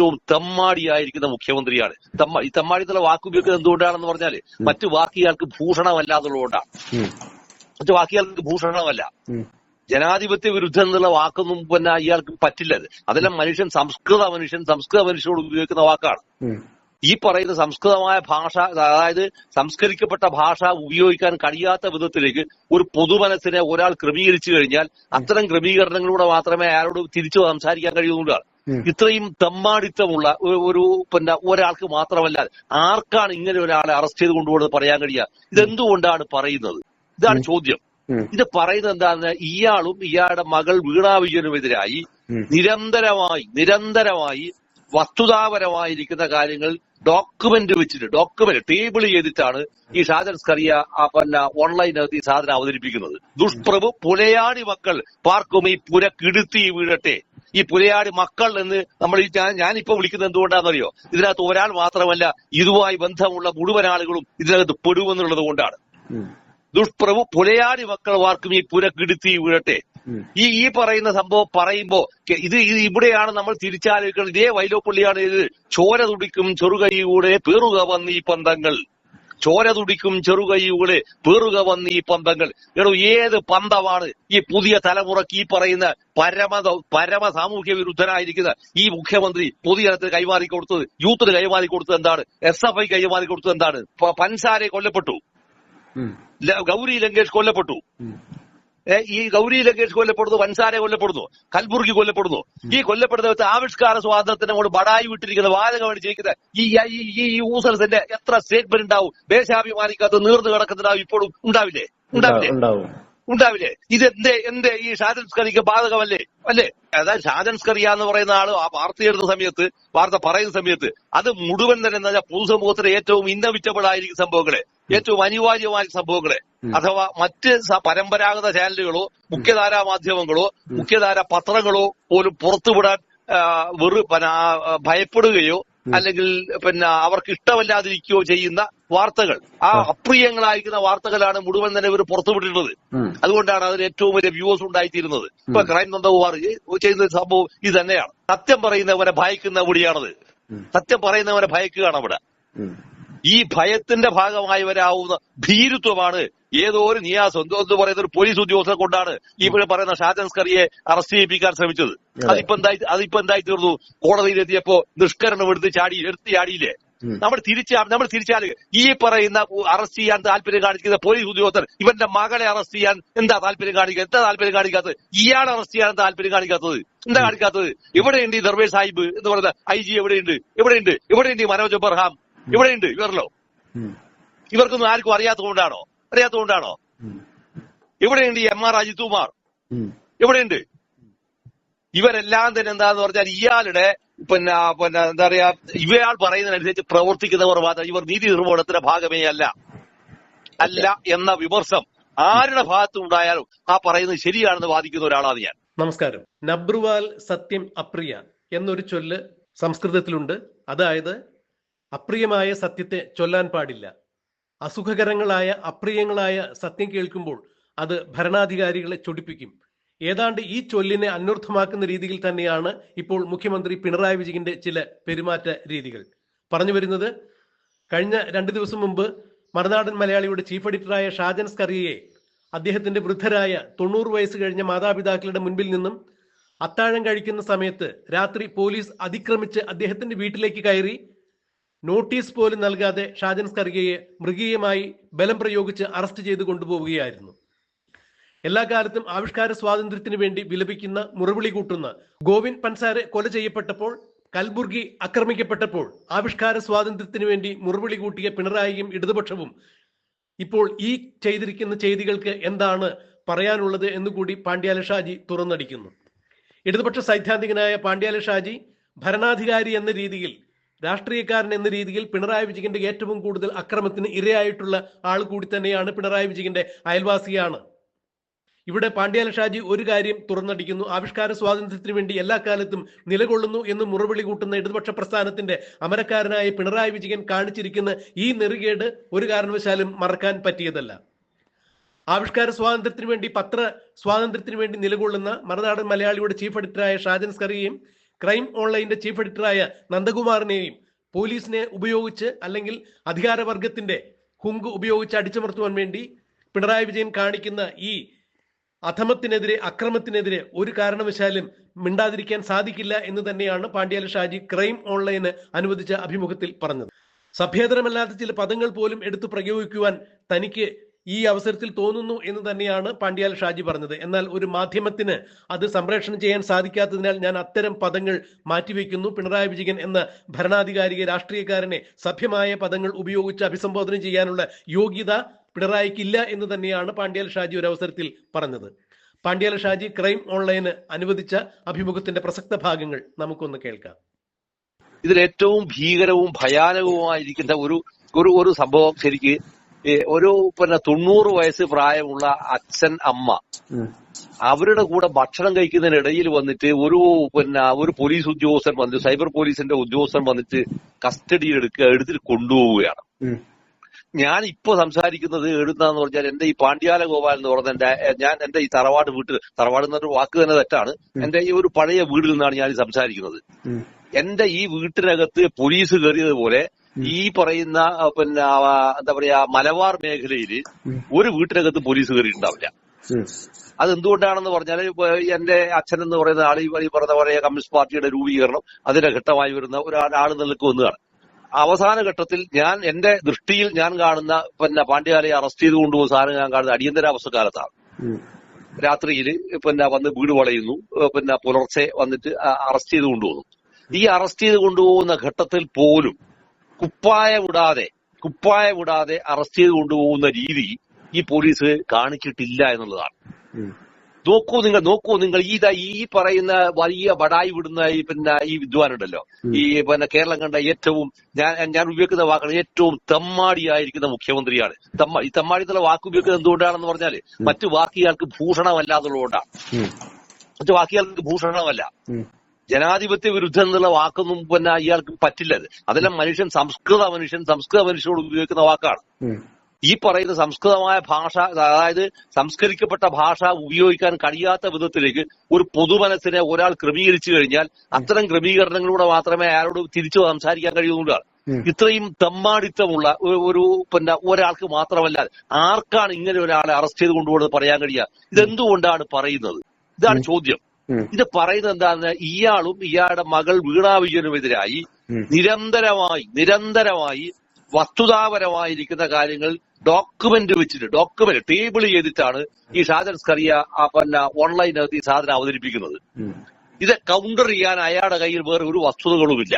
ഏറ്റവും തെമ്മാടിയായിരിക്കുന്ന മുഖ്യമന്ത്രിയാണ്. തെമ്മാടി തെമ്മാടിത്തുള്ള വാക്ക് ഉപയോഗിക്കുന്നത് എന്തുകൊണ്ടാണെന്ന് പറഞ്ഞാൽ മറ്റു വാക്കിയാൾക്ക് ഭൂഷണമല്ലാതുള്ളതുകൊണ്ടാണ് മറ്റു വാക്കിയാൾക്ക് ഭൂഷണമല്ല. ജനാധിപത്യ വിരുദ്ധം എന്നുള്ള വാക്കൊന്നും പിന്നെ ഇയാൾക്ക് പറ്റില്ല. അത്. അതെല്ലാം മനുഷ്യൻ സംസ്കൃത മനുഷ്യൻ സംസ്കൃത മനുഷ്യനോട് ഉപയോഗിക്കുന്ന വാക്കാണ്. ഈ പറയുന്ന സംസ്കൃതമായ ഭാഷ അതായത് സംസ്കരിക്കപ്പെട്ട ഭാഷ ഉപയോഗിക്കാൻ കഴിയാത്ത വിധത്തിലേക്ക് ഒരു പൊതുമനസ്സിനെ ഒരാൾ ക്രമീകരിച്ചു കഴിഞ്ഞാൽ അത്തരം ക്രമീകരണങ്ങളിലൂടെ മാത്രമേ അയാളോട് തിരിച്ചു സംസാരിക്കാൻ കഴിയുന്നുള്ളൂ. ഇത്രയും തെമ്മാടിത്തമുള്ള ഒരു- പിന്നെ ഒരാൾക്ക് മാത്രമല്ല ആർക്കാണ് ഇങ്ങനെ ഒരാളെ അറസ്റ്റ് ചെയ്ത് കൊണ്ടുപോകുന്നത് പറയാൻ കഴിയുക ഇതെന്തുകൊണ്ടാണ് പറയുന്നത്? ഇതാണ് ചോദ്യം. ഇത് പറയുന്നത് എന്താണെന്ന് ഇയാളും ഇയാളുടെ മകൾ വീണാ വിജയനുമെതിരായി നിരന്തരമായി നിരന്തരമായി വസ്തുതാപരമായിരിക്കുന്ന കാര്യങ്ങൾ ഡോക്യുമെന്റ് വെച്ചിട്ട് ഡോക്യുമെന്റ് ടേബിൾ ചെയ്തിട്ടാണ് ഈ ഷാജൻ സ്കറിയ ആ പിന്നെ ഓൺലൈനകത്ത് ഈ സാധനം അവതരിപ്പിക്കുന്നത്. ദുഷ്പ്രഭു പുലയാടി മക്കൾ പാർക്കും ഈ പുര കിടുത്തി വീഴട്ടെ. ഈ പുലയാടി മക്കൾ എന്ന് നമ്മൾ ഞാൻ ഞാനിപ്പോ വിളിക്കുന്നത് എന്തുകൊണ്ടാണെന്നറിയോ? ഇതിനകത്ത് ഒരാൾ മാത്രമല്ല ഇതുമായി ബന്ധമുള്ള മുഴുവൻ ആളുകളും ഇതിനകത്ത് പെടുമെന്നുള്ളത് കൊണ്ടാണ്. ദുഷ്പ്രഭു പുലയാടി മക്കൾ വാർക്കും ഈ പുര കിടുത്തി വീഴട്ടെ. ഈ ഈ പറയുന്ന സംഭവം പറയുമ്പോ ഇത് ഇത് ഇവിടെയാണ് നമ്മൾ തിരിച്ചാലോചിക്കുന്നത്. ഇതേ വൈലോപ്പള്ളിയാണ് ഇത് ചോര തുടിക്കും ചെറുകൈ കൂടെ പേറുക ഈ പന്തങ്ങൾ. ചോര തുടിക്കും ചെറുകൈകളെ പേറുക വന്ന് ഈ പന്തങ്ങൾ. എടോ ഏത് പന്തമാണ് ഈ പുതിയ തലമുറയ്ക്ക് ഈ പറയുന്ന പരമ പരമ സാമൂഹ്യ വിരുദ്ധനായിരിക്കുന്ന ഈ മുഖ്യമന്ത്രി പൊതുജനത്തിന് കൈമാറി കൊടുത്തത്? യൂത്തിന് കൈമാറി കൊടുത്തത് എന്താണ്? എസ് എഫ് ഐ കൈമാറി കൊടുത്തത് എന്താണ്? പൻസാരെ കൊല്ലപ്പെട്ടു. ഗൗരി ലങ്കേഷ് കൊല്ലപ്പെട്ടു. ഈ ഗൗരി ലങ്കേഷ് കൊല്ലപ്പെടുന്നു വൻസാരെ കൊല്ലപ്പെടുന്നു കൽബുർഗി കൊല്ലപ്പെടുന്നു. ഈ കൊല്ലപ്പെടുന്ന ആവിഷ്കാര സ്വാതന്ത്ര്യത്തിനെ കൊണ്ട് ബടായി വിട്ടിരിക്കുന്ന വാചകം ചെയ്യിക്കുന്നത് ഈ ഈ യൂസൽസിന്റെ എത്ര സ്റ്റേറ്റ്മെന്റ് ഉണ്ടാവും? ദേശാഭിമാനിക്കകത്ത് നീർന്നു കിടക്കുന്നുണ്ടാവും ഇപ്പോഴും ഉണ്ടാവില്ലേ? ഉണ്ടാവില്ലേ? ഉണ്ടാവും. ഉണ്ടാവില്ലേ? ഇത് എന്തേ എന്തേ ഈ ഷാജൻസ്കറിക്ക് ബാധകമല്ലേ? അല്ലേ? അതായത് ഷാജൻസ്കറിയ എന്ന് പറയുന്ന ആൾ ആ വാർത്ത എഴുതുന്ന സമയത്ത് വാർത്ത പറയുന്ന സമയത്ത് അത് മുഴുവൻ തന്നെ പൊതുസമൂഹത്തിലെ ഏറ്റവും ഇന്നവിറ്റബിൾ ആയിരിക്കും സംഭവങ്ങളെ. ഏറ്റവും അനിവാര്യമായ സംഭവങ്ങളെ. അഥവാ മറ്റ് പരമ്പരാഗത ചാനലുകളോ മുഖ്യധാരാ മാധ്യമങ്ങളോ മുഖ്യധാരാ പത്രങ്ങളോ പോലും പുറത്തുവിടാൻ വെറു ഭയപ്പെടുകയോ അല്ലെങ്കിൽ പിന്നെ അവർക്ക് ഇഷ്ടമല്ലാതിരിക്കുകയോ ചെയ്യുന്ന വാർത്തകൾ. ആ അപ്രിയങ്ങളായിരിക്കുന്ന വാർത്തകളാണ് മുഴുവൻ തന്നെ ഇവർ പുറത്തുവിട്ടിട്ടുള്ളത്. അതുകൊണ്ടാണ് അതിന് ഏറ്റവും വലിയ വ്യൂവേഴ്സ് ഉണ്ടായിത്തീരുന്നത്. ഇപ്പൊ ക്രൈം നന്ദകുമാർ ചെയ്യുന്ന സംഭവം ഇത് തന്നെയാണ്. സത്യം പറയുന്നവരെ ഭയക്കുന്ന കൂടിയാണത് സത്യം പറയുന്നവരെ ഭയക്കുകയാണ് അവിടെ. ഈ ഭയത്തിന്റെ ഭാഗമായി വരാവുന്ന ഭീരുത്വമാണ്. ഏതോ ഒരു നിയാസ് എന്തോ എന്ന് പറയുന്ന ഒരു പോലീസ് ഉദ്യോഗസ്ഥനെ കൊണ്ടാണ് ഈ ഇവിടെ പറയുന്ന ഷാജൻസ്കറിയെ അറസ്റ്റ് ചെയ്യിപ്പിക്കാൻ ശ്രമിച്ചത്. അതിപ്പോ എന്തായി അതിപ്പോ എന്തായി തീർന്നു? കോടതിയിലെത്തിയപ്പോ നിഷ്കരണം എടുത്ത് ചാടി എടുത്ത് ചാടിയില്ലേ? നമ്മൾ തിരിച്ചാ നമ്മൾ തിരിച്ചാൽ ഈ പറയുന്ന അറസ്റ്റ് ചെയ്യാൻ താല്പര്യം കാണിക്കുന്ന പോലീസ് ഉദ്യോഗസ്ഥർ ഇവന്റെ മകളെ അറസ്റ്റ് ചെയ്യാൻ എന്താ താല്പര്യം കാണിക്കുക എന്താ താല്പര്യം കാണിക്കാത്തത്? ഇയാൾ അറസ്റ്റ് ചെയ്യാൻ താല്പര്യം കാണിക്കാത്തത്? എന്താ കാണിക്കാത്തത്? എവിടെയുണ്ട് ഈ ദർവേ സാഹിബ് എന്ന് പറയുന്ന ഐ ജി എവിടെയുണ്ട്? എവിടെയുണ്ട്? എവിടെയുണ്ട് ഈ മനോജ് ബർഹാം എവിടെയുണ്ട് ഇവരല്ലോ ഉം. ഇവർക്കൊന്നും ആർക്കും അറിയാത്തതുകൊണ്ടാണോ? അറിയാത്തതുകൊണ്ടാണോ? ഈ എം ആർ അജിത് കുമാർ ഉം. എവിടെയുണ്ട് ഇവരെല്ലാം തന്നെ എന്താന്ന് പറഞ്ഞാൽ ഇയാളുടെ പിന്നെ പിന്നെ എന്താ പറയാ ഇവയാൾ പറയുന്നതിനനുസരിച്ച് പ്രവർത്തിക്കുന്നവർ മാത്രം. ഇവർ നീതി നിർവഹണത്തിന്റെ ഭാഗമേ അല്ല. അല്ല എന്ന വിമർശം ആരുടെ ഭാഗത്തുണ്ടായാലും ആ പറയുന്നത് ശരിയാണെന്ന് വാദിക്കുന്ന ഒരാളാണ് ഞാൻ. നമസ്കാരം. നബ്രുവാൽ സത്യം അപ്രിയ എന്നൊരു ചൊല്ല് സംസ്കൃതത്തിലുണ്ട്. അതായത് അപ്രിയമായ സത്യത്തെ ചൊല്ലാൻ പാടില്ല. അസുഖകരങ്ങളായ അപ്രിയങ്ങളായ സത്യം കേൾക്കുമ്പോൾ അത് ഭരണാധികാരികളെ ചൊടിപ്പിക്കും. ഏതാണ്ട് ഈ ചൊല്ലിനെ അന്വർത്ഥമാക്കുന്ന രീതിയിൽ തന്നെയാണ് ഇപ്പോൾ മുഖ്യമന്ത്രി പിണറായി വിജയന്റെ ചില പെരുമാറ്റ രീതികൾ. പറഞ്ഞു വരുന്നത് കഴിഞ്ഞ രണ്ട് ദിവസം മുമ്പ് മറുനാടൻ മലയാളിയുടെ ചീഫ് എഡിറ്ററായ ഷാജൻ സ്കറിയെ അദ്ദേഹത്തിന്റെ വൃദ്ധരായ തൊണ്ണൂറ് വയസ്സ് കഴിഞ്ഞ മാതാപിതാക്കളുടെ മുൻപിൽ നിന്നും അത്താഴം കഴിക്കുന്ന സമയത്ത് രാത്രി പോലീസ് അതിക്രമിച്ച് അദ്ദേഹത്തിന്റെ വീട്ടിലേക്ക് കയറി നോട്ടീസ് പോലും നൽകാതെ ഷാജൻ സ്കർഗയെ മൃഗീയമായി ബലം പ്രയോഗിച്ച് അറസ്റ്റ് ചെയ്ത് കൊണ്ടുപോവുകയായിരുന്നു. എല്ലാ കാലത്തും ആവിഷ്കാര സ്വാതന്ത്ര്യത്തിന് വേണ്ടി വിലപിക്കുന്ന മുറവിളി കൂട്ടുന്ന ഗോവിന്ദ് പൻസാരെ കൊല ചെയ്യപ്പെട്ടപ്പോൾ കൽബുർഗി ആക്രമിക്കപ്പെട്ടപ്പോൾ ആവിഷ്കാര സ്വാതന്ത്ര്യത്തിന് വേണ്ടി മുറവിളി കൂട്ടിയ പിണറായിയും ഇടതുപക്ഷവും ഇപ്പോൾ ഈ ചെയ്തിരിക്കുന്ന ചെയ്തികൾക്ക് എന്താണ് പറയാനുള്ളത് എന്നുകൂടി പാണ്ഡ്യാല ഷാജി തുറന്നടിക്കുന്നു. ഇടതുപക്ഷ സൈദ്ധാന്തികനായ പാണ്ഡ്യാല ഷാജി ഭരണാധികാരി എന്ന രീതിയിൽ രാഷ്ട്രീയക്കാരൻ എന്ന രീതിയിൽ പിണറായി വിജയന്റെ ഏറ്റവും കൂടുതൽ അക്രമത്തിന് ഇരയായിട്ടുള്ള ആൾ കൂടി തന്നെയാണ് പിണറായി വിജയന്റെ അയൽവാസിയാണ്. ഇവിടെ പാണ്ഡ്യാല ഷാജി ഒരു കാര്യം തുറന്നടിക്കുന്നു. ആവിഷ്കാര സ്വാതന്ത്ര്യത്തിന് വേണ്ടി എല്ലാ കാലത്തും നിലകൊള്ളുന്നു എന്ന് മുറവിളി കൂട്ടുന്ന ഇടതുപക്ഷ പ്രസ്ഥാനത്തിന്റെ അമരക്കാരനായ പിണറായി വിജയൻ കാണിച്ചിരിക്കുന്ന ഈ നെറുകേട് ഒരു കാരണവശാലും മറക്കാൻ പറ്റിയതല്ല. ആവിഷ്കാര സ്വാതന്ത്ര്യത്തിന് വേണ്ടി പത്ര സ്വാതന്ത്ര്യത്തിന് വേണ്ടി നിലകൊള്ളുന്ന മറുനാടൻ മലയാളിയുടെ ചീഫ് എഡിറ്ററായ ഷാജൻ സ്കറിയും ക്രൈം ഓൺലൈന്റെ ചീഫ് എഡിറ്ററായ നന്ദകുമാറിനെയും പോലീസിനെ ഉപയോഗിച്ച് അല്ലെങ്കിൽ അധികാരവർഗത്തിന്റെ ഹുങ്ക് ഉപയോഗിച്ച് അടിച്ചമർത്തുവാൻ വേണ്ടി പിണറായി വിജയൻ കാണിക്കുന്ന ഈ അധമത്തിനെതിരെ അക്രമത്തിനെതിരെ ഒരു കാരണവശാലും മിണ്ടാതിരിക്കാൻ സാധിക്കില്ല എന്ന് തന്നെയാണ് പാണ്ഡ്യാല ഷാജി ക്രൈം ഓൺലൈന് അനുവദിച്ച അഭിമുഖത്തിൽ പറഞ്ഞത്. സഭ്യേതരമല്ലാത്ത ചില പദങ്ങൾ പോലും എടുത്തു പ്രയോഗിക്കുവാൻ തനിക്ക് ഈ അവസരത്തിൽ തോന്നുന്നു എന്ന് തന്നെയാണ് പാണ്ഡ്യാൽ ഷാജി പറഞ്ഞത്. എന്നാൽ ഒരു മാധ്യമത്തിന് അത് സംപ്രേഷണം ചെയ്യാൻ സാധിക്കാത്തതിനാൽ ഞാൻ അത്തരം പദങ്ങൾ മാറ്റിവെക്കുന്നു. പിണറായി വിജയൻ എന്ന ഭരണാധികാരിയെ രാഷ്ട്രീയക്കാരനെ സഭ്യമായ പദങ്ങൾ ഉപയോഗിച്ച് അഭിസംബോധന ചെയ്യാനുള്ള യോഗ്യത പിണറായിക്കില്ല എന്ന് തന്നെയാണ് പാണ്ഡ്യാൽ ഷാജി ഒരു അവസരത്തിൽ പറഞ്ഞത്. പാണ്ഡ്യാൽ ഷാജി ക്രൈം ഓൺലൈന് അനുവദിച്ച അഭിമുഖത്തിന്റെ പ്രസക്ത ഭാഗങ്ങൾ നമുക്കൊന്ന് കേൾക്കാം. ഇതിൽ ഏറ്റവും ഭീകരവും ഭയാനകവുമായിരിക്കുന്ന ഒരു ഒരു സംഭവം ശരിക്ക് ഒരു പിന്നെ തൊണ്ണൂറ് വയസ്സ് പ്രായമുള്ള അച്ഛൻ അമ്മ. അവരുടെ കൂടെ ഭക്ഷണം കഴിക്കുന്നതിനിടയിൽ വന്നിട്ട് ഒരു പിന്നെ ഒരു പോലീസ് ഉദ്യോഗസ്ഥൻ വന്നിട്ട് സൈബർ പോലീസിന്റെ ഉദ്യോഗസ്ഥൻ വന്നിട്ട് കസ്റ്റഡി എടുക്കുക എടുത്തിട്ട് കൊണ്ടുപോവുകയാണ്. ഞാൻ ഇപ്പൊ സംസാരിക്കുന്നത് എഴുതാന്ന് പറഞ്ഞാൽ എന്റെ ഈ പാണ്ഡ്യാല ഗോപാൽ എന്ന് പറഞ്ഞ എന്റെ ഞാൻ എന്റെ ഈ തറവാട് വീട്ടിൽ തറവാട് എന്നൊരു വാക്ക് തന്നെ തെറ്റാണ്. എന്റെ ഈ ഒരു പഴയ വീട്ടിൽ നിന്നാണ് ഞാൻ സംസാരിക്കുന്നത്. എന്റെ ഈ വീട്ടിനകത്ത് പോലീസ് കയറിയതുപോലെ ഈ പറയുന്ന പിന്നെ എന്താ പറയാ മലബാർ മേഖലയിൽ ഒരു വീട്ടിനകത്ത് പോലീസ് കയറിയിട്ടുണ്ടാവില്ല അതെന്തുകൊണ്ടാണെന്ന് പറഞ്ഞാൽ ഇപ്പൊ എന്റെ അച്ഛൻ എന്ന് പറയുന്ന ആൾ ഈ പറഞ്ഞ പോലെ കമ്മ്യൂണിസ്റ്റ് പാർട്ടിയുടെ രൂപീകരണം അതിന്റെ ഘട്ടമായി വരുന്ന ഒരാൾ നിലയ്ക്ക് വന്നതാണ്. അവസാന ഘട്ടത്തിൽ ഞാൻ എന്റെ ദൃഷ്ടിയിൽ ഞാൻ കാണുന്ന പിന്നെ പാണ്ഡ്യാലയെ അറസ്റ്റ് ചെയ്ത് കൊണ്ടുപോകുന്ന സാധനം ഞാൻ കാണുന്ന അടിയന്തരാവസ്ഥ കാലത്താണ് രാത്രിയിൽ പിന്നെ വന്ന് വീട് വളയുന്നു പിന്നെ പുലർച്ചെ വന്നിട്ട് അറസ്റ്റ് ചെയ്ത് കൊണ്ടുപോകുന്നു. ഈ അറസ്റ്റ് ചെയ്ത് കൊണ്ടുപോകുന്ന ഘട്ടത്തിൽ പോലും കുപ്പായ വിടാതെ കുപ്പായ വിടാതെ അറസ്റ്റ് ചെയ്ത് കൊണ്ടുപോകുന്ന രീതി ഈ പോലീസ് കാണിച്ചിട്ടില്ല എന്നുള്ളതാണ്. നോക്കൂ നിങ്ങൾ നോക്കൂ നിങ്ങൾ ഈ ഈ പറയുന്ന വലിയ വടായി വിടുന്ന ഈ പിന്നെ ഈ വിദ്വാനുണ്ടല്ലോ. ഈ പിന്നെ കേരളം കണ്ട ഏറ്റവും ഞാൻ ഞാൻ ഉപയോഗിക്കുന്ന വാക്കാണ് ഏറ്റവും തെമ്മാടിയായിരിക്കുന്ന മുഖ്യമന്ത്രിയാണ്. തമ്മാടി ഈ തെമ്മാടി എന്നുള്ള വാക്ക് ഉപയോഗിക്കുന്നത് എന്തുകൊണ്ടാണെന്ന് പറഞ്ഞാൽ മറ്റു വാക്ക് ഇയാൾക്ക് ഭൂഷണമല്ല എന്നുള്ളതുകൊണ്ടാണ് മറ്റു വാക്ക് ഇയാൾക്ക് ഭൂഷണമല്ല ജനാധിപത്യ വിരുദ്ധം എന്നുള്ള വാക്കൊന്നും പിന്നെ ഇയാൾക്ക് പറ്റില്ല അത്. അതെല്ലാം മനുഷ്യൻ സംസ്കൃത മനുഷ്യൻ സംസ്കൃത മനുഷ്യനോട് ഉപയോഗിക്കുന്ന വാക്കാണ്. ഈ പറയുന്ന സംസ്കൃതമായ ഭാഷ അതായത് സംസ്കരിക്കപ്പെട്ട ഭാഷ ഉപയോഗിക്കാൻ കഴിയാത്ത വിധത്തിലേക്ക് ഒരു പൊതുമനസ്സിനെ ഒരാൾ ക്രമീകരിച്ചു കഴിഞ്ഞാൽ അത്തരം ക്രമീകരണങ്ങളിലൂടെ മാത്രമേ അയാളോട് തിരിച്ചു സംസാരിക്കാൻ കഴിയുന്നുള്ളൂ ഇത്രയും തെമ്മാടിത്തമുള്ള ഒരു- ഒരു പിന്നെ ഒരാൾക്ക് മാത്രമല്ല ആർക്കാണ് ഇങ്ങനെ ഒരാളെ അറസ്റ്റ് ചെയ്ത് കൊണ്ടുപോകുന്നത് പറയാൻ കഴിയുക? ഇതെന്തുകൊണ്ടാണ് പറയുന്നത്? ഇതാണ് ചോദ്യം. ഇത് പറയുന്നത് എന്താണെന്ന് ഇയാളും ഇയാളുടെ മകൾ വീണാ വിജയനുമെതിരായി നിരന്തരമായി നിരന്തരമായി വസ്തുതാപരമായിരിക്കുന്ന കാര്യങ്ങൾ ഡോക്യുമെന്റ് വെച്ചിട്ട് ഡോക്യുമെന്റ് ടേബിൾ ചെയ്തിട്ടാണ് ഈ ഷാജൻ സ്കറിയ ആ പിന്നെ ഓൺലൈനകത്ത് ഈ സാധനം അവതരിപ്പിക്കുന്നത്. ഇത് കൗണ്ടർ ചെയ്യാൻ അയാളുടെ കയ്യിൽ വേറെ ഒരു വസ്തുതകളുമില്ല.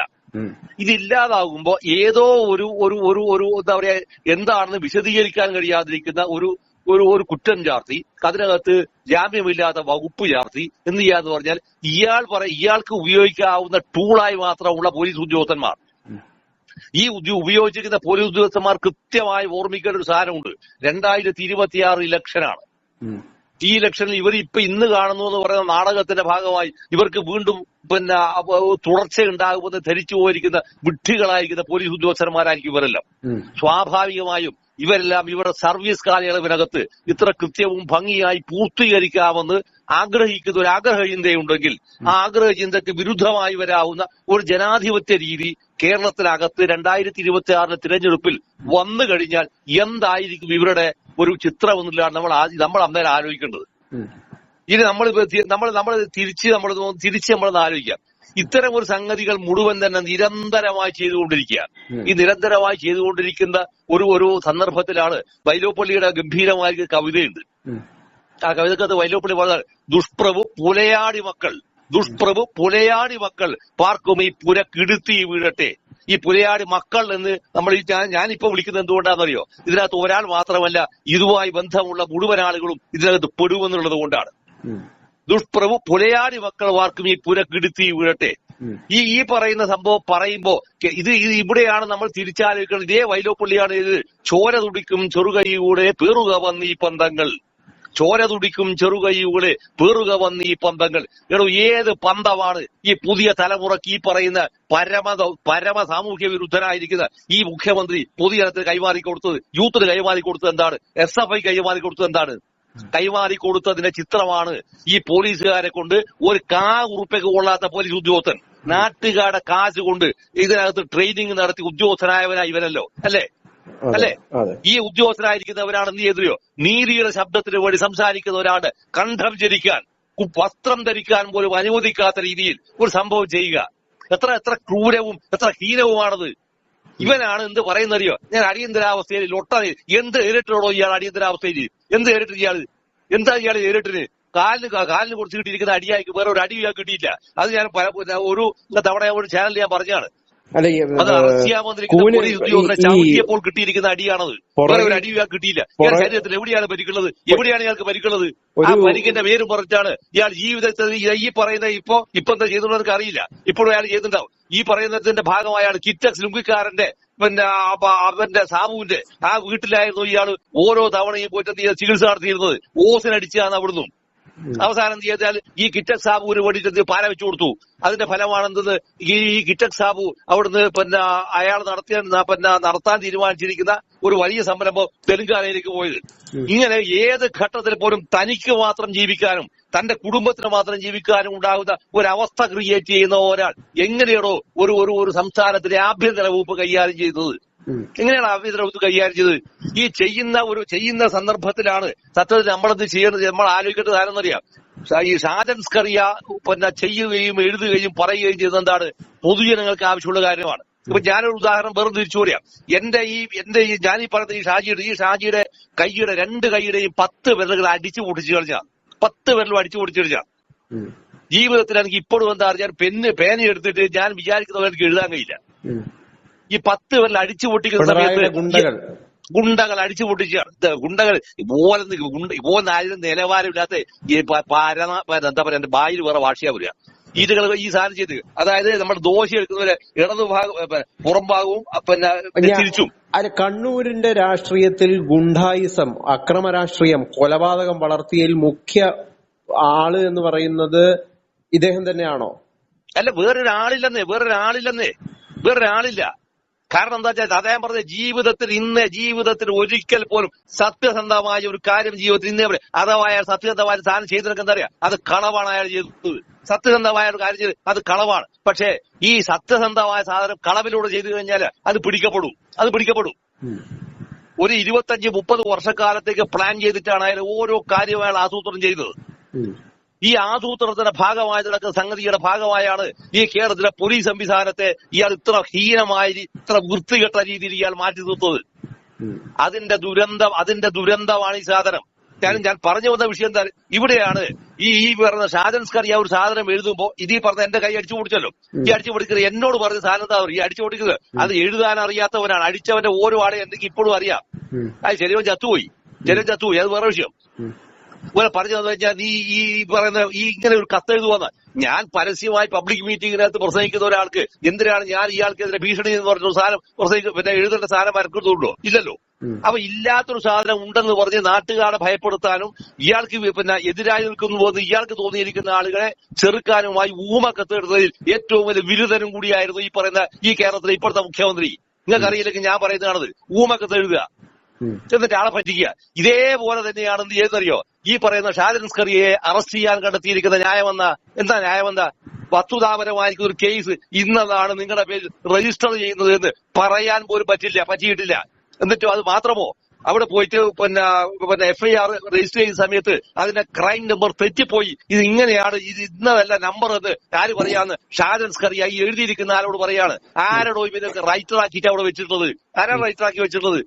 ഇതില്ലാതാകുമ്പോ ഏതോ ഒരു ഒരു ഒരു ഒരു എന്താ പറയാ എന്താണെന്ന് വിശദീകരിക്കാൻ കഴിയാതിരിക്കുന്ന ഒരു ഒരു ഒരു കുറ്റം ചാർത്തി അതിനകത്ത് ജാമ്യമില്ലാത്ത വകുപ്പ് ചാർത്തി എന്ത് ചെയ്യാന്ന് പറഞ്ഞാൽ ഇയാൾ പറ ഇയാൾക്ക് ഉപയോഗിക്കാവുന്ന ടൂളായി മാത്രമുള്ള പോലീസ് ഉദ്യോഗസ്ഥന്മാർ. ഈ ഉപയോഗിച്ചിരിക്കുന്ന പോലീസ് ഉദ്യോഗസ്ഥന്മാർ കൃത്യമായി ഓർമ്മിക്കേണ്ട ഒരു സാധനമുണ്ട്. രണ്ടായിരത്തി ഇരുപത്തിയാറ് ഇലക്ഷനാണ് ഈ ഇലക്ഷനിൽ ഇവർ ഇപ്പൊ ഇന്ന് കാണുന്നു എന്ന് പറയുന്ന നാടകത്തിന്റെ ഭാഗമായി ഇവർക്ക് വീണ്ടും പിന്നെ തുടർച്ച ഉണ്ടാകുമെന്ന് ധരിച്ചു പോയിരിക്കുന്ന വിഡ്ഢികളായിരിക്കുന്ന പോലീസ് ഉദ്യോഗസ്ഥന്മാരായിരിക്കും ഇവരെല്ലാം. സ്വാഭാവികമായും ഇവരെല്ലാം ഇവരുടെ സർവീസ് കാലയളവിനകത്ത് ഇത്ര കൃത്യവും ഭംഗിയായി പൂർത്തീകരിക്കാമെന്ന് ആഗ്രഹിക്കുന്ന ഒരു ആഗ്രഹചിന്തയുണ്ടെങ്കിൽ ആ ആഗ്രഹചിന്തയ്ക്ക് വിരുദ്ധമായി വരാവുന്ന ഒരു ജനാധിപത്യ രീതി കേരളത്തിനകത്ത് രണ്ടായിരത്തി ഇരുപത്തി ആറിലെ തിരഞ്ഞെടുപ്പിൽ വന്നു കഴിഞ്ഞാൽ എന്തായിരിക്കും ഇവരുടെ ഒരു ചിത്രം എന്നുള്ളതാണ് നമ്മൾ നമ്മൾ അന്നേരം ആലോചിക്കേണ്ടത്. ഇനി നമ്മൾ നമ്മൾ നമ്മൾ തിരിച്ച് നമ്മൾ തിരിച്ച് നമ്മൾ ആലോചിക്കാം ഇത്തരം ഒരു സംഗതികൾ മുഴുവൻ തന്നെ നിരന്തരമായി ചെയ്തുകൊണ്ടിരിക്കുക. ഈ നിരന്തരമായി ചെയ്തുകൊണ്ടിരിക്കുന്ന ഒരു ഒരു സന്ദർഭത്തിലാണ് വൈലോപ്പള്ളിയുടെ ഗംഭീരമായ കവിതയുണ്ട്. ആ കവിതക്കകത്ത് വൈലോപ്പള്ളി പറഞ്ഞാൽ ദുഷ്പ്രഭു പുലയാടി മക്കൾ ദുഷ്പ്രഭു പുലയാടി മക്കൾ പാർക്കും ഈ പുര കിടുത്തി വീഴട്ടെ. ഈ പുലയാടി മക്കൾ എന്ന് നമ്മൾ ഈ ഞാൻ ഞാനിപ്പോ വിളിക്കുന്നത് എന്തുകൊണ്ടാണെന്നറിയോ? ഇതിനകത്ത് ഒരാൾ മാത്രമല്ല ഇതുമായി ബന്ധമുള്ള മുഴുവൻ ആളുകളും ഇതിനകത്ത് പെടുമെന്നുള്ളത് കൊണ്ടാണ്. ദുഷ്പ്രഭു പുലയാടി മക്കൾ വാർക്കും ഈ പുര കിടുത്തി വീഴട്ടെ ഈ ഈ പറയുന്ന സംഭവം പറയുമ്പോ ഇത് ഇത് ഇവിടെയാണ് നമ്മൾ തിരിച്ചാലോചിക്കുന്നത് ഇതേ വൈലോപ്പള്ളിയാണ് ഇത്. ചോര തുടിക്കും ചെറുകൈയൂടെ പേറുക വന്ന് ഈ പന്തങ്ങൾ. ചോര തുടിക്കും ചെറുകൈയൂടെ പേറുക വന്ന് ഈ പന്തങ്ങൾ. എടോ ഏത് പന്തമാണ് ഈ പുതിയ തലമുറയ്ക്ക് ഈ പറയുന്ന പരമ പരമ സാമൂഹ്യ വിരുദ്ധനായിരിക്കുന്ന ഈ മുഖ്യമന്ത്രി പൊതുജനത്തിന് കൈമാറി കൊടുത്തത് യൂത്തിന് കൈമാറി കൊടുത്തത് എന്താണ്? എസ് എഫ് ഐ കൈമാറി കൊടുത്തത് എന്താണ്? കൈമാറി കൊടുത്തതിന്റെ ചിത്രമാണ് ഈ പോലീസുകാരെ കൊണ്ട് ഒരു കാ ഉറുപ്പയ്ക്ക് കൊള്ളാത്ത പോലീസ് ഉദ്യോഗസ്ഥൻ. നാട്ടുകാരുടെ കാശ് കൊണ്ട് ഇതിനകത്ത് ട്രെയിനിങ് നടത്തി ഉദ്യോഗസ്ഥനായവനാ ഇവനല്ലോ. അല്ലേ? അല്ലേ? ഈ ഉദ്യോഗസ്ഥനായിരിക്കുന്നവരാണ് നീ എതിരെയോ? നീതിയുടെ ശബ്ദത്തിന് വേണ്ടി സംസാരിക്കുന്നവരാണ് കണ്ഠം ചരിക്കാൻ വസ്ത്രം ധരിക്കാൻ പോലും അനുവദിക്കാത്ത രീതിയിൽ ഒരു സംഭവം ചെയ്യുക. എത്ര എത്ര ക്രൂരവും എത്ര ഹീനവുമാണത്. ഇവനാണ് എന്ത് പറയുന്നറിയോ ഞാൻ അടിയന്തരാവസ്ഥയിൽ ലൊട്ട എന്ത് നേരിട്ടോടോ ഇയാൾ അടിയന്തരാവസ്ഥയിൽ? എന്ത് ഏരിട്ട് ഇയാൾ? എന്താ ഇയാൾ ഏരിട്ടിന് കാലിന് കാലിന് കൊടുത്ത് കിട്ടിയിരിക്കുന്ന അടിയായിക്ക് വേറെ ഒരു അടി ഇയാൾ കിട്ടിയില്ല അത് ഞാൻ ഒരു തവണ ഒരു ചാനലിൽ ഞാൻ പറഞ്ഞാണ് ചവിട്ടിയപ്പോൾ കിട്ടിയിരിക്കുന്ന അടിയാണത്. ഒരു അടി കിട്ടിയില്ല. ഇയാൾ ശരീരത്തിൽ എവിടെയാണ് പരിക്കുള്ളത് എവിടെയാണ് ഇയാൾക്ക് പരിക്കുള്ളത് ആ പരിക്കിന്റെ പേര് പറഞ്ഞിട്ടാണ് ഇയാൾ ജീവിതത്തിൽ ഈ- പറയുന്ന ഇപ്പൊ ഇപ്പൊ എന്താ ചെയ്തുള്ളവർക്ക് അറിയില്ല ഇപ്പോഴും അയാൾ ചെയ്തിട്ടുണ്ടാവും ഈ പറയുന്നതിന്റെ ഭാഗമായാണ് കിറ്റക്സ് ലുങ്കിക്കാരന്റെ പിന്നെ അവന്റെ സാബുവിന്റെ ആ വീട്ടിലായിരുന്നു ഇയാൾ ഓരോ തവണയും പോയിട്ട് ചികിത്സ നടത്തിയിരുന്നത്. ഓസിനടിച്ചാണ് അവിടുന്ന്. അവസാനം എന്ത് ചെയ്താൽ ഈ കിറ്റക് സാബു ഒരു വടി പാല വെച്ചു കൊടുത്തു. അതിന്റെ ഫലമാണെന്നത് ഈ കിറ്റക് സാബു അവിടുന്ന് പിന്നെ അയാൾ നടത്തിയ പിന്നെ നടത്താൻ തീരുമാനിച്ചിരിക്കുന്ന ഒരു വലിയ സംരംഭം തെലുങ്കാനയിലേക്ക് പോയത്. ഇങ്ങനെ ഏത് ഘട്ടത്തിൽ പോലും തനിക്ക് മാത്രം ജീവിക്കാനും തന്റെ കുടുംബത്തിന് മാത്രം ജീവിക്കാനും ഉണ്ടാകുന്ന ഒരവസ്ഥ ക്രിയേറ്റ് ചെയ്യുന്ന ഒരാൾ എങ്ങനെയാണോ ഒരു ഒരു സംസ്ഥാനത്തിലെ ആഭ്യന്തര വകുപ്പ് കൈകാര്യം ചെയ്യുന്നത് ഉം. എങ്ങനെയാണ് ആഭ്യന്തര വകുപ്പ് കൈകാര്യം ചെയ്തത്? ഈ ചെയ്യുന്ന ഒരു ചെയ്യുന്ന സന്ദർഭത്തിലാണ് സത്യത്തിൽ നമ്മളത് ചെയ്യുന്നത്? നമ്മൾ ആലോചിക്കേണ്ടത് ആരെന്നറിയാം ഈ ഷാജൻ സ്കറിയ പിന്നെ ചെയ്യുകയും എഴുതുകയും പറയുകയും ചെയ്യുന്നത് എന്താണ്? പൊതുജനങ്ങൾക്ക് ആവശ്യമുള്ള കാര്യമാണ്. ഇപ്പൊ ഞാനൊരു ഉദാഹരണം വേറെ തിരിച്ചു പറയാം. എന്റെ ഈ എന്റെ ഈ ഞാൻ ഈ പറഞ്ഞ ഈ ഷാജിയുടെ ഈ ഷാജിയുടെ കൈയുടെ രണ്ട് കൈയുടെയും പത്ത് വിരലുകൾ അടിച്ചു പൊട്ടിച്ചു കളിച്ചാൽ പത്ത് വിരലും അടിച്ചു പൊട്ടിച്ചു കളിച്ചാൽ ഉം. ജീവിതത്തിൽ എനിക്ക് ഇപ്പോഴും എന്താ ഞാൻ പെന്ന് പേന എടുത്തിട്ട് ഞാൻ വിചാരിക്കുന്ന പോലെ എനിക്ക് എഴുതാൻ കഴിയില്ല. ഈ പത്ത് പേരിൽ അടിച്ചു പൊട്ടിക്കുന്ന സമയത്ത് ഗുണ്ടകൾ. ഗുണ്ടകൾ അടിച്ചു പൊട്ടിച്ച് ഗുണ്ടകൾ. ഇതുപോലെ ഗുണ്ട ഇതുപോലെ ആരും നിലവാരമില്ലാത്ത ഈ എന്താ പറയാ ബായിൽ വേറെ വാഷിയാ വരിക. ഇതുകൾ ഈ സാധനം ചെയ്ത് അതായത് നമ്മുടെ ദോശ എടുക്കുന്നവരെ ഇടതുഭാഗം പുറംഭാഗവും പിന്നെ തിരിച്ചും. അല്ല കണ്ണൂരിന്റെ രാഷ്ട്രീയത്തിൽ ഗുണ്ടായിസം അക്രമ രാഷ്ട്രീയം കൊലപാതകം വളർത്തിയതിൽ മുഖ്യ ആൾ എന്ന് പറയുന്നത് ഇദ്ദേഹം തന്നെയാണോ? അല്ല വേറൊരാളില്ലെന്നേ വേറൊരാളില്ലെന്നേ വേറൊരാളില്ല. കാരണം എന്താ വെച്ചാൽ അദ്ദേഹം പറഞ്ഞ ജീവിതത്തിൽ ഇന്ന് ജീവിതത്തിൽ ഒരിക്കൽ പോലും സത്യസന്ധമായ ഒരു കാര്യം ജീവിതത്തിൽ ഇന്നേ പറയും അഥവാ അയാൾ സത്യസന്ധമായ സാധനം ചെയ്തിരിക്കുന്ന എന്താ പറയാ അത് കളവാണ് അയാൾ ചെയ്തത്. സത്യസന്ധമായ ഒരു കാര്യം ചെയ്ത് അത് കളവാണ്. പക്ഷേ ഈ സത്യസന്ധമായ സാധനം കളവിലൂടെ ചെയ്തു കഴിഞ്ഞാൽ അത് പിടിക്കപ്പെടും. അത് പിടിക്കപ്പെടും. ഒരു ഇരുപത്തഞ്ച് മുപ്പത് വർഷക്കാലത്തേക്ക് പ്ലാൻ ചെയ്തിട്ടാണ് അയാൾ ഓരോ കാര്യവും അയാൾ ആസൂത്രണം ചെയ്തത്. ഈ ആസൂത്രണത്തിന്റെ ഭാഗമായി നടക്കുന്ന സംഗതിയുടെ ഭാഗമായാണ് ഈ കേരളത്തിലെ പോലീസ് സംവിധാനത്തെ ഇയാൾ ഇത്ര ഹീനമായ ഇത്ര വൃത്തികെട്ട രീതിയിൽ ഇയാൾ മാറ്റി നിർത്തത് അതിന്റെ ദുരന്തം അതിന്റെ ദുരന്തമാണ് ഈ സാധനം. ഞാൻ ഞാൻ പറഞ്ഞു വന്ന വിഷയം എന്താ? ഇവിടെയാണ് ഈ ഈ പറഞ്ഞ ഷാജൻ ഈ ഒരു സാധനം എഴുതുമ്പോ ഇതീ പറഞ്ഞ എന്റെ കൈ അടിച്ചു പൊടിച്ചല്ലോ. ഈ അടിച്ചു പൊടിക്കുന്നത് എന്നോട് പറഞ്ഞ സാധനം എന്താ ഈ അടിച്ചു പൊടിക്കുന്നത് അത് എഴുതാൻ അറിയാത്തവനാണ്. അടിച്ചവന്റെ ഓരോ ആളെ എന്തെങ്കിലും ഇപ്പോഴും അറിയാം. അത് ശരിയോ ചത്തുപോയി? ശരിയോ ചത്തുപോയി. അത് വേറെ വിഷയം. ഇവരെ പറഞ്ഞതെന്ന് വെച്ചാൽ നീ ഈ പറയുന്ന ഈ ഇങ്ങനെ ഒരു കത്ത് എഴുതുവന്ന. ഞാൻ പരസ്യമായി പബ്ലിക് മീറ്റിംഗിനകത്ത് പ്രസംഗിക്കുന്ന ഒരാൾക്ക് എന്തിനാണ് ഞാൻ ഇയാൾക്കെതിരെ ഭീഷണി എന്ന് പറഞ്ഞ സാധനം പ്രസംഗിക്ക പിന്നെ എഴുതേണ്ട സാധനം വരക്കുന്നുണ്ടോ ഇല്ലല്ലോ. അപ്പൊ ഇല്ലാത്തൊരു സാധനം ഉണ്ടെന്ന് പറഞ്ഞ് നാട്ടുകാരെ ഭയപ്പെടുത്താനും ഇയാൾക്ക് പിന്നെ എതിരായി നിൽക്കുന്നു എന്ന് ഇയാൾക്ക് തോന്നിയിരിക്കുന്ന ആളുകളെ ചെറുക്കാനുമായി ഊമ കത്തെടുത്തതിൽ ഏറ്റവും വലിയ വിരുദ്ധനും കൂടിയായിരുന്നു ഈ പറയുന്ന ഈ കേരളത്തിലെ ഇപ്പോഴത്തെ മുഖ്യമന്ത്രി. നിങ്ങൾക്കറിയില്ലെങ്കിൽ ഞാൻ പറയുന്നതാണത്. ഊമ കത്ത് എഴുതുക. ഉം. എന്നിട്ട് ആളെ പറ്റിക്കുക. ഇതേപോലെ തന്നെയാണ് എന്ത് ചെയ്യുന്നറിയോ ഈ പറയുന്ന ഷാജൻ സ്കറിയെ അറസ്റ്റ് ചെയ്യാൻ കണ്ടെത്തിയിരിക്കുന്ന ന്യായമെന്ന എന്താ ന്യായമെന്താ? വസ്തുതാപരമായിരിക്കുന്ന ഒരു കേസ് ഇന്നതാണ് നിങ്ങളുടെ പേര് രജിസ്റ്റർ ചെയ്യുന്നത് എന്ന് പറയാൻ പോലും പറ്റില്ല പറ്റിയിട്ടില്ല. എന്നിട്ടോ അത് മാത്രമോ? അവിടെ പോയിട്ട് പിന്നെ പിന്നെ എഫ്ഐആർ രജിസ്റ്റർ ചെയ്യുന്ന സമയത്ത് അതിന്റെ ക്രൈം നമ്പർ തെറ്റിപ്പോയി. ഇത് ഇങ്ങനെയാണ് ഇത് ഇന്നതല്ല നമ്പർ എന്ന് ആര് പറയാന്ന്? ഷാജൻ ഈ എഴുതിയിരിക്കുന്ന ആരോട് പറയാണ്? ആരോടോ ഇവരൊക്കെ റൈറ്റർ ആക്കിയിട്ട് അവിടെ വെച്ചിട്ടുള്ളത്? ആരാണ് റൈറ്റർ ആക്കി വെച്ചിട്ടുള്ളത്?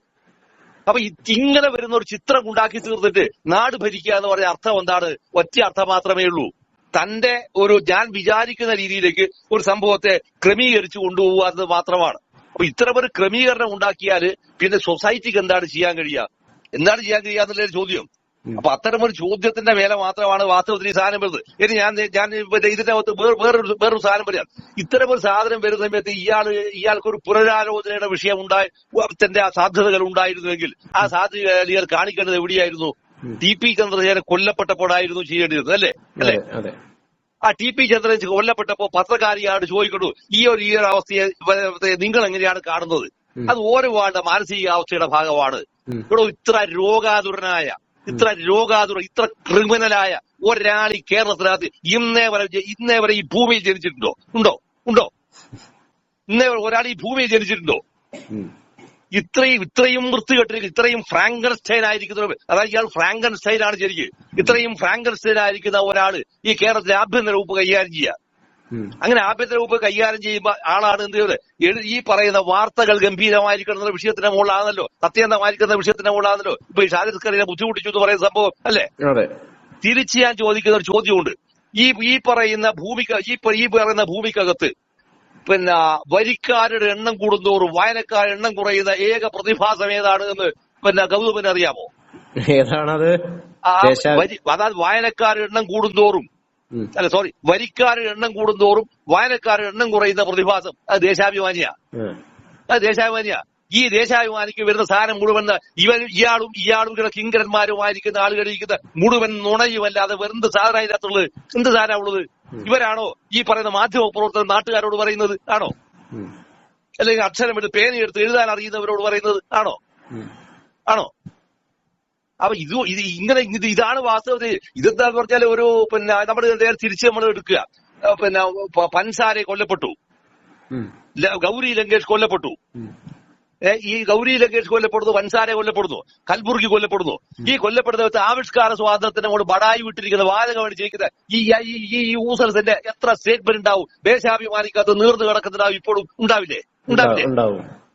അപ്പൊ ഇങ്ങനെ വരുന്ന ഒരു ചിത്രം ഉണ്ടാക്കി തീർന്നിട്ട് നാട് ഭരിക്കുക എന്ന് പറഞ്ഞ അർത്ഥം എന്താണ്? ഒറ്റ അർത്ഥം മാത്രമേ ഉള്ളൂ. തന്റെ ഒരു ഞാൻ വിചാരിക്കുന്ന രീതിയിലേക്ക് ഒരു സംഭവത്തെ ക്രമീകരിച്ചു കൊണ്ടുപോകുക എന്നത് മാത്രമാണ്. അപ്പൊ ഇത്തരം ഒരു ക്രമീകരണം ഉണ്ടാക്കിയാൽ പിന്നെ സൊസൈറ്റിക്ക് എന്താണ് ചെയ്യാൻ കഴിയുക? എന്താണ് ചെയ്യാൻ കഴിയുക എന്നുള്ള ചോദ്യം. അപ്പൊ അത്തരം ഒരു ചോദ്യത്തിന്റെ വില മാത്രമാണ് വാസ്തവത്തിൽ ഈ സാധനം വരുന്നത്. ഇനി ഞാൻ ഞാൻ ഇതിന്റെ അകത്ത് വേറെ- വേറൊരു വേറൊരു സാധനം പറയാം. ഇത്തരം ഒരു സാധനം വരുന്ന സമയത്ത് ഇയാൾ ഇയാൾക്ക് ഒരു പുനരാലോചനയുടെ വിഷയം ഉണ്ടായി തന്റെ ആ സാധ്യതകൾ ഉണ്ടായിരുന്നുവെങ്കിൽ ആ സാധ്യതകൾ ഇയാൾ കാണിക്കേണ്ടത് എവിടെയായിരുന്നു? ടി പി ചന്ദ്രശേഖരൻ കൊല്ലപ്പെട്ടപ്പോഴായിരുന്നു ചെയ്യേണ്ടിയിരുന്നത് അല്ലേ? അല്ലേ? ആ ടി പി ചന്ദ്രൻ കൊല്ലപ്പെട്ടപ്പോ പത്രകാരിയാണ് ചോദിക്കണു ഈ ഒരു ഈ ഒരു അവസ്ഥയെ നിങ്ങൾ എങ്ങനെയാണ് കാണുന്നത്? അത് ഓരോ ആളുടെ മാനസികാവസ്ഥയുടെ ഭാഗമാണ്. ഇവിടെ ഇത്ര രോഗാതുരനായ ഇത്ര രോഗാതുര ഇത്ര ക്രിമിനലായ ഒരാൾ ഈ കേരളത്തിനകത്ത് ഇന്നേ വരെ ഇന്നേ വരെ ഈ ഭൂമിയിൽ ജനിച്ചിട്ടുണ്ടോ? ഉണ്ടോ? ഉണ്ടോ? ഇന്നേ ഒരാൾ ഈ ഭൂമിയിൽ ജനിച്ചിട്ടുണ്ടോ. ഇത്രയും ഇത്രയും വൃത്തികെട്ടിരിക്കും ഇത്രയും ഫ്രാങ്കൻസ്റ്റൈൻ ആയിരിക്കുന്ന അതായത് ഇയാൾ ഫ്രാങ്കൻസ്റ്റൈൻ ആണ് ശരിക്ക്. ഇത്രയും ഫ്രാങ്കൻസ്റ്റൈൻ ആയിരിക്കുന്ന ഒരാൾ ഈ കേരളത്തിലെ ആഭ്യന്തര വകുപ്പ് കൈകാര്യം ചെയ്യുക. അങ്ങനെ ആഭ്യന്തര വകുപ്പ് കൈകാര്യം ചെയ്യുമ്പോൾ ആളാണ് എന്ത് ഈ പറയുന്ന വാർത്തകൾ ഗംഭീരമായിരിക്കണം എന്ന വിഷയത്തിന്റെ മുകളിലാണല്ലോ. സത്യന്തമായിരിക്കുന്ന വിഷയത്തിന്റെ മുകളിലാണല്ലോ. ഇപ്പൊ ഈ ഷാജിസ്കറിനെ ബുദ്ധിമുട്ടിച്ചു എന്ന് പറയുന്ന സംഭവം അല്ലേ? തിരിച്ച് ഞാൻ ചോദിക്കുന്ന ഒരു ചോദ്യമുണ്ട്. ഈ ഈ പറയുന്ന ഭൂമിക്ക് ഈ ഈ പറയുന്ന ഭൂമിക്കകത്ത് പിന്നെ വരിക്കാരുടെ എണ്ണം കൂടുന്തോറും വായനക്കാരുടെ എണ്ണം കുറയുന്ന ഏക പ്രതിഭാസം ഏതാണ് എന്ന് പിന്നെ ഗൗതമിന് അറിയാമോ? ഏതാണത്? അതായത് വായനക്കാരുടെ എണ്ണം കൂടുന്തോറും. അല്ല സോറി വരിക്കാരുടെ എണ്ണം കൂടുന്തോറും വായനക്കാരുടെ എണ്ണം കുറയുന്ന പ്രതിഭാസം അത് ദേശാഭിമാനിയാ. അത് ദേശാഭിമാനിയാ. ഈ ദേശാഭിമാനിക്ക് വരുന്ന സാധനം മുഴുവൻ ഇവൻ ഇയാളും ഇയാളും ഇവിടെ കിങ്കരന്മാരുമായിരിക്കുന്ന ആളുകൾ ഇരിക്കുന്ന മുഴുവൻ നുണയുമല്ലാതെ വെറുതെ സാധനം അതിനകത്തുള്ളത്. എന്ത് സാധനം ഉള്ളത്? ഇവരാണോ ഈ പറയുന്ന മാധ്യമ പ്രവർത്തകർ നാട്ടുകാരോട് പറയുന്നത്? ആണോ? അല്ലെങ്കിൽ അല്ലെങ്കിൽ അക്ഷരമെടുത്ത് പേനയെടുത്ത് എഴുതാൻ അറിയുന്നവരോട് പറയുന്നത്? ആണോ? ആണോ? അപ്പൊ ഇത് ഇത് ഇങ്ങനെ ഇത് ഇതാണ് വാസ്തവത്തിൽ ഇതെന്താന്ന് പറഞ്ഞാൽ ഒരു പിന്നെ നമ്മൾ നേരെ തിരിച്ച് നമ്മൾ എടുക്കുക. പിന്നെ പൻസാരെ കൊല്ലപ്പെട്ടു. ഗൗരി ലങ്കേഷ് കൊല്ലപ്പെട്ടു. ഈ ഗൗരി ലങ്കേഷ് കൊല്ലപ്പെടുന്നു പൻസാരെ കൊല്ലപ്പെടുന്നു കൽബുർഗി കൊല്ലപ്പെടുന്നു. ഈ കൊല്ലപ്പെടുന്ന ആവിഷ്കാര സ്വാതന്ത്ര്യത്തിന് കൊണ്ട് ബടായി വിട്ടിരിക്കുന്ന വാചകമാണ് ചെയ്യിക്കുന്നത് ഈ ഈ ഊസൽസിന്റെ എത്ര സ്റ്റേറ്റ്മെന്റ് ഉണ്ടാവും? ദേശാഭിമാനിക്കകത്ത് നീർന്നു കിടക്കുന്നുണ്ടാവും ഇപ്പോഴും ഉണ്ടാവില്ലേ? ഉണ്ടാവില്ലേ?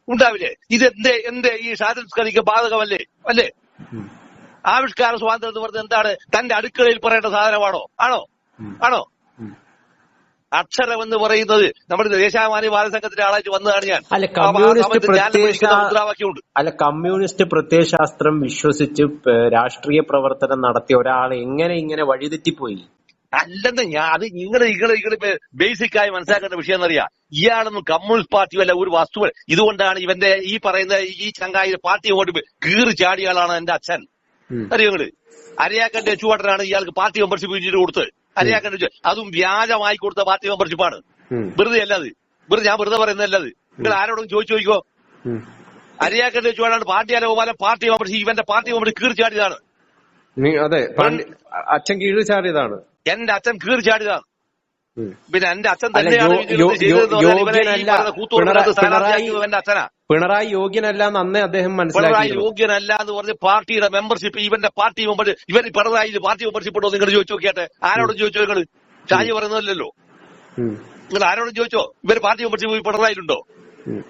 ഉണ്ടാവില്ലേ? ഇത് എന്തേ എന്തേ ഈ ഷാജൻസ്കറിക്ക് ബാധകമല്ലേ? അല്ലേ. ആവിഷ്കാര സ്വാതന്ത്ര്യം എന്ന് പറഞ്ഞത് എന്താണ്? തന്റെ അടുക്കളയിൽ പറയേണ്ട സാധനമാണോ? ആണോ? ആണോ? അക്ഷരമെന്ന് അക്ഷരം എന്ന് പറയുന്നത് നമ്മുടെ ദേശാഭിമാനി ബാലസംഘത്തിന്റെ ആളായിട്ട് വന്നതാണ് ഞാൻ. അല്ല, കമ്മ്യൂണിസ്റ്റ് മുദ്രാവാക്യമുണ്ട്. അല്ല കമ്മ്യൂണിസ്റ്റ് പ്രത്യയശാസ്ത്രം വിശ്വസിച്ച് രാഷ്ട്രീയ പ്രവർത്തനം നടത്തിയ ഒരാൾ എങ്ങനെ ഇങ്ങനെ വഴിതെറ്റിപ്പോയി? അല്ലെന്ന് ഞാൻ അത് നിങ്ങൾ നിങ്ങൾ നിങ്ങൾ ബേസിക് ആയി മനസ്സിലാക്കേണ്ട വിഷയം എന്നറിയാം ഇയാളൊന്നും കമ്മ്യൂണിസ്റ്റ് പാർട്ടിയും അല്ല ഒരു വസ്തുവൽ ഇതുകൊണ്ടാണ് ഇവന്റെ ഈ പറയുന്ന ഈ ചങ്ങായി പാർട്ടി അങ്ങോട്ട് കീറി ചാടിയ ആളാണ് എന്റെ അച്ഛൻ. അറിയോ നിങ്ങൾ അരയാക്കന്റെ ചുവട്ടനാണ് ഇയാൾക്ക് പാർട്ടി മെമ്പർഷിപ്പ് പിന്നീട് കൊടുത്തത്. അരയാക്കന്റെ അതും വ്യാജമായി കൊടുത്ത പാർട്ടി മെമ്പർഷിപ്പാണ്. വെറുതെ അല്ലാതെ വെറുതെ ഞാൻ വെറുതെ പറയുന്നതല്ലത് നിങ്ങൾ ആരോടും ചോദിച്ചു ചോദിക്കോ. അരയാക്കന്റെ ചുവടാണ് പാർട്ടി അലവുമാലം പാർട്ടി മെമ്പർഷിപ്പ് ഇവന്റെ പാർട്ടി മെമ്പർഷിപ്പ് കീറി ചാടിയതാണ്. അതെ അച്ഛൻ കീഴ്ചാടിയതാണ് എന്റെ അച്ഛൻ കീറി ചാടിയതാണ്. ഉം. പിന്നെ എന്റെ അച്ഛൻ തന്നെയാണ് പിണറായി- അച്ഛനാ. പിണറായി യോഗ്യനല്ല എന്ന് അന്നേ അദ്ദേഹം പിണറായി യോഗ്യനല്ല എന്ന് പറഞ്ഞ് പാർട്ടിയുടെ മെമ്പർഷിപ്പ് ഇവന്റെ പാർട്ടി മെമ്പർഷിപ്പ് ഇവൻ പിണറായി പാർട്ടി മെമ്പർഷിപ്പ് ഉണ്ടോ നിങ്ങൾ ചോദിച്ചു നോക്കിയാട്ടെ? ആരോട് ചോദിച്ചോ നിങ്ങൾ ഷാജി പറയുന്നതല്ലോ. നിങ്ങൾ ആരോട് ചോദിച്ചോ? ഇവർ പാർട്ടി മെമ്പർഷിപ്പ് പിണറായിലുണ്ടോ? ഉം.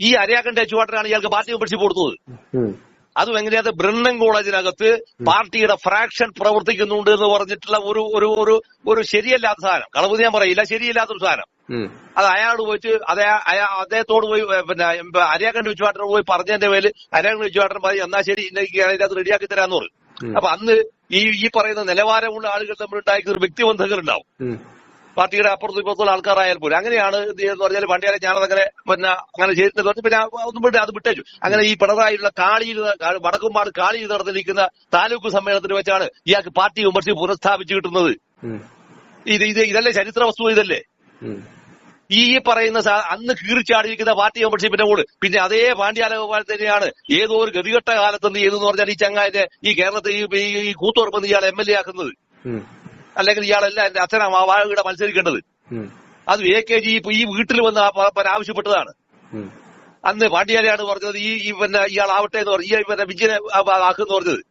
ഈ അരയാക്കൻ ചുവാട്ടനാണ് ഇയാൾക്ക് പാർട്ടി മെമ്പർഷിപ്പ് കൊടുത്തത്. അതും എങ്ങനെയാ ബ്രണ്ണൻ കോളേജിനകത്ത് പാർട്ടിയുടെ ഫ്രാക്ഷൻ പ്രവർത്തിക്കുന്നുണ്ട് എന്ന് പറഞ്ഞിട്ടുള്ള ഒരു ഒരു ഒരു ഒരു ശരിയല്ലാത്ത സാധനം. കളവ് ഞാൻ പറയില്ല ശരിയല്ലാത്തൊരു സാധനം. അത് അയാൾ പോയിട്ട് അതേ അയാ- അദ്ദേഹത്തോട് പോയി പിന്നെ അരിയാക്കണ്ട വെച്ചുവാട്ടനോട് പോയി പറഞ്ഞതിന്റെ പേര് അരിയാക്കണ്ട വെച്ചുവാട്ടൻ പറയും എന്നാ ശരി അതിനകത്ത് റെഡിയാക്കി തരാന്ന് പറയും. അപ്പൊ അന്ന് ഈ ഈ പറയുന്ന നിലവാരമുള്ള ആളുകൾ തമ്മിൽ ഉണ്ടായിരിക്കുന്ന ഒരു വ്യക്തിബന്ധങ്ങൾ ഉണ്ടാവും. പാർട്ടിയുടെ അപ്പുറത്തും ഇപ്പുറത്തുള്ള ആൾക്കാരായാൽ പോലും. അങ്ങനെയാണ് എന്ന് പറഞ്ഞാൽ പണ്ടിയാലെ ഞാനതങ്ങനെ പിന്നെ അങ്ങനെ ചെയ്തിട്ട് പറഞ്ഞ് പിന്നെ ഒന്നും വിട്ട് അത് വിട്ടേച്ചു. അങ്ങനെ ഈ പിണറായിലുള്ള കാളിയിൽ വടക്കുംപാട് കാളിയിൽ നടന്നിരിക്കുന്ന താലൂക്ക് സമ്മേളനത്തിൽ വെച്ചാണ് ഇയാൾക്ക് പാർട്ടി വിമർശി പുനഃസ്ഥാപിച്ചു കിട്ടുന്നത്. ഇത് ഇത് ഇതല്ലേ ചരിത്ര വസ്തു ഇതല്ലേ? ഈ പറയുന്ന അന്ന് കീറിച്ചാടിയിരിക്കുന്ന പാർട്ടി മെമ്പർഷിപ്പിന്റെ കൂടെ. പിന്നെ അതേ പാണ്ഡ്യാലോപാൽ തന്നെയാണ് ഏതോ ഒരു ഗതികെട്ട കാലത്ത് എന്ത് ചെയ്തു എന്ന് പറഞ്ഞാൽ ഈ ചങ്ങായത്തെ ഈ കേരളത്തിൽ ഈ- കൂത്തുറപ്പ് ഇയാൾ എം എൽ എ ആക്കുന്നത്. അല്ലെങ്കിൽ ഇയാളല്ല എന്റെ അച്ഛനാ വാഴയുടെ മത്സരിക്കേണ്ടത്. അത് എ കെ ജി ഈ വീട്ടിൽ വന്ന് ആവശ്യപ്പെട്ടതാണ്. അന്ന് പാണ്ഡ്യാലയാണ് പറഞ്ഞത് ഈ ഈ പിന്നെ ഇയാൾ ആവട്ടെ എന്ന് പറഞ്ഞു ഈ പിന്നെ വിജയനെ ആക്കുന്നു പറഞ്ഞത്.